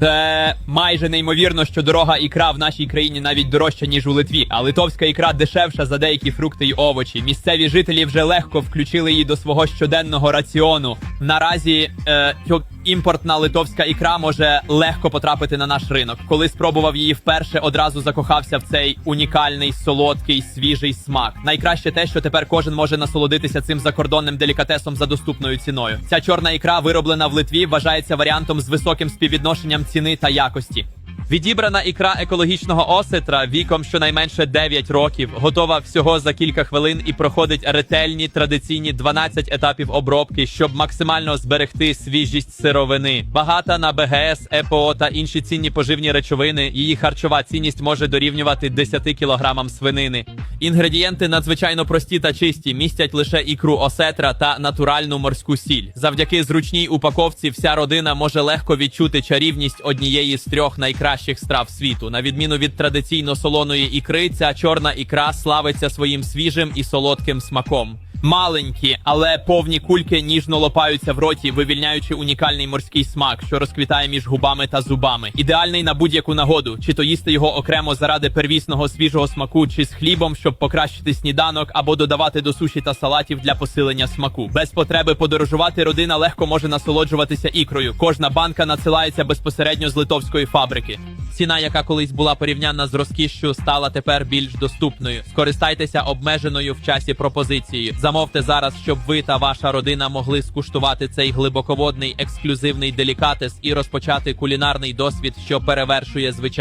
Це майже неймовірно, що дорога ікра в нашій країні навіть дорожча, ніж у Литві. А литовська ікра дешевша за деякі фрукти й овочі. Місцеві жителі вже легко включили її до свого щоденного раціону. Наразі е, імпортна литовська ікра може легко потрапити на наш ринок. Коли спробував її вперше, одразу закохався в цей унікальний, солодкий, свіжий смак. Найкраще те, що тепер кожен може насолодитися цим закордонним делікатесом за доступною ціною. Ця чорна ікра, вироблена в Литві, вважається варіантом з високим співвідношенням ціни та якості. Відібрана ікра екологічного осетра віком щонайменше 9 років, готова всього за кілька хвилин і проходить ретельні традиційні 12 етапів обробки, щоб максимально зберегти свіжість сировини. Багата на БГС, ЕПО та інші цінні поживні речовини. Її харчова цінність може дорівнювати 10 кілограмам свинини. Інгредієнти надзвичайно прості та чисті, містять лише ікру осетра та натуральну морську сіль. Завдяки зручній упаковці вся родина може легко відчути чарівність однієї з трьох найкращих страв світу. На відміну від традиційно солоної ікри, ця чорна ікра славиться своїм свіжим і солодким смаком. Маленькі, але повні кульки ніжно лопаються в роті, вивільняючи унікальний морський смак, що розквітає між губами та зубами. Ідеальний на будь-яку нагоду, чи то їсти його окремо заради первісного свіжого смаку, чи з хлібом, щоб покращити сніданок, або додавати до суші та салатів для посилення смаку. Без потреби подорожувати родина легко може насолоджуватися ікрою. Кожна банка надсилається безпосередньо з литовської фабрики. Ціна, яка колись була порівняна з розкішшю, стала тепер більш доступною. Скористайтеся обмеженою в часі пропозицією. Замовте зараз, щоб ви та ваша родина могли скуштувати цей глибоководний ексклюзивний делікатес і розпочати кулінарний досвід, що перевершує звичайний.